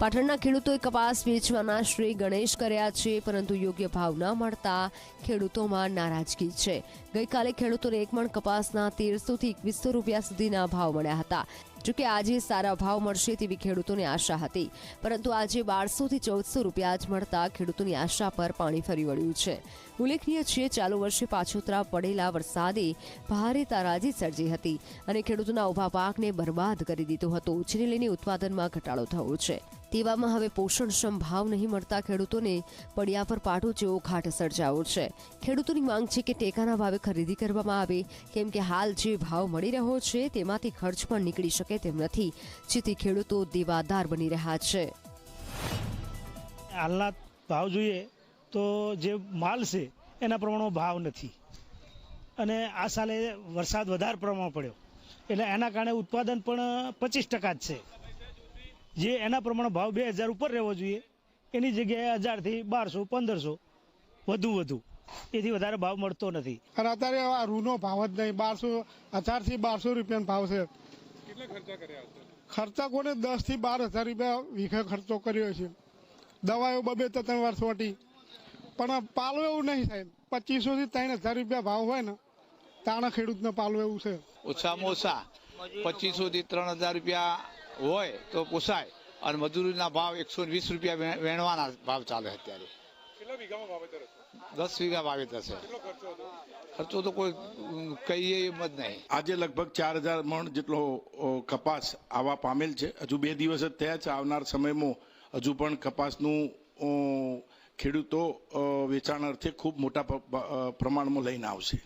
પાટણના ખેડૂતોએ કપાસ વેચવાના શ્રી ગણેશ કર્યા છે, પરંતુ યોગ્ય ભાવ ન મળતા ખેડૂતોમાં નારાજગી છે. ગઈકાલે ખેડૂતોને એક મણ કપાસના તેરસોથી એકવીસો રૂપિયા સુધીના ભાવ મળ્યા હતા. જોકે આજે સારા ભાવ મળશે તેવી ખેડૂતોને આશા હતી. પરંતુ આજે બારસોથી ચૌદસો રૂપિયા જ મળતા ખેડૂતોની આશા પર પાણી ફરી વળ્યું છે. ઉલ્લેખનીય છે, ચાલુ વર્ષે પાછોતરા પડેલા વરસાદે ભારે તારાજી સર્જી હતી અને ખેડૂતોના ઊભા પાકને બરબાદ કરી દીધો હતો, જેને લઈને ઉત્પાદનમાં ઘટાડો થયો છે. તેવામાં હવે પોષણક્ષમ ભાવ નહીં મળતા ખેડૂતોને પડ્યા પર પાટો જેવો ઘાટ સર્જાયો છે. ખેડૂતોની માંગ છે કે ટેકાના ભાવે ખરીદી કરવામાં આવે, કેમ કે હાલ જે ભાવ મળી રહ્યો છે તેમાંથી ખર્ચ પણ નીકળી શકે તેમ નથી. જેથી ખેડૂતો દેવાદાર બની રહ્યા છે. હાલના ભાવ જોઈએ તો જે માલ છે એના પ્રમાણમાં ભાવ નથી. અને આ સાલે વરસાદ વધારે પ્રમાણમાં પડ્યો. એટલે એના કારણે ઉત્પાદન પણ પચીસ ટકા જ છે. જે એના પ્રમાણે ભાવ બે હજાર ઉપર રહેવો જોઈએ. એની જગ્યાએ હજારથી બારસો પંદરસો વધુ વધુ. એથી વધારે ભાવ મળતો નથી. અને અત્યારે આ રૂનો ભાવ જ નહીં. બારસો હજારથી બારસો રૂપિયાનો ભાવ છે. ખર્ચા કોને? દસથી બાર હજાર રૂપિયા વીઘે ખર્ચો કર્યો છે. દવાઓ બબે તો ત્રણ વાર છોટી પણ પાલવ એવું નહીં સાહેબ પચીસો થી ત્રણ હજાર રૂપિયા ભાવ હોય ને તાણા ખેડૂતને પાલો એવું છે. ઓછામાં ઓછા પચીસો થી ત્રણ હજાર રૂપિયા હોય તો પોસાય. અને મજૂરીના ભાવ એકસો વીસ રૂપિયા વેણવાના ભાવ ચાલે અત્યારે. દસ વીઘા વાવેતર છે. ખર્ચો તો કોઈ કહીએ એમ જ નહીં. આજે લગભગ ચાર હજાર મણ જેટલો કપાસ આવવા પામેલ છે. હજુ બે દિવસ જ થયા છે. આવનાર સમયમાં હજુ પણ કપાસનું ખેડૂતો વેચાણ અર્થે ખૂબ મોટા પ્રમાણમાં લઈને આવશે.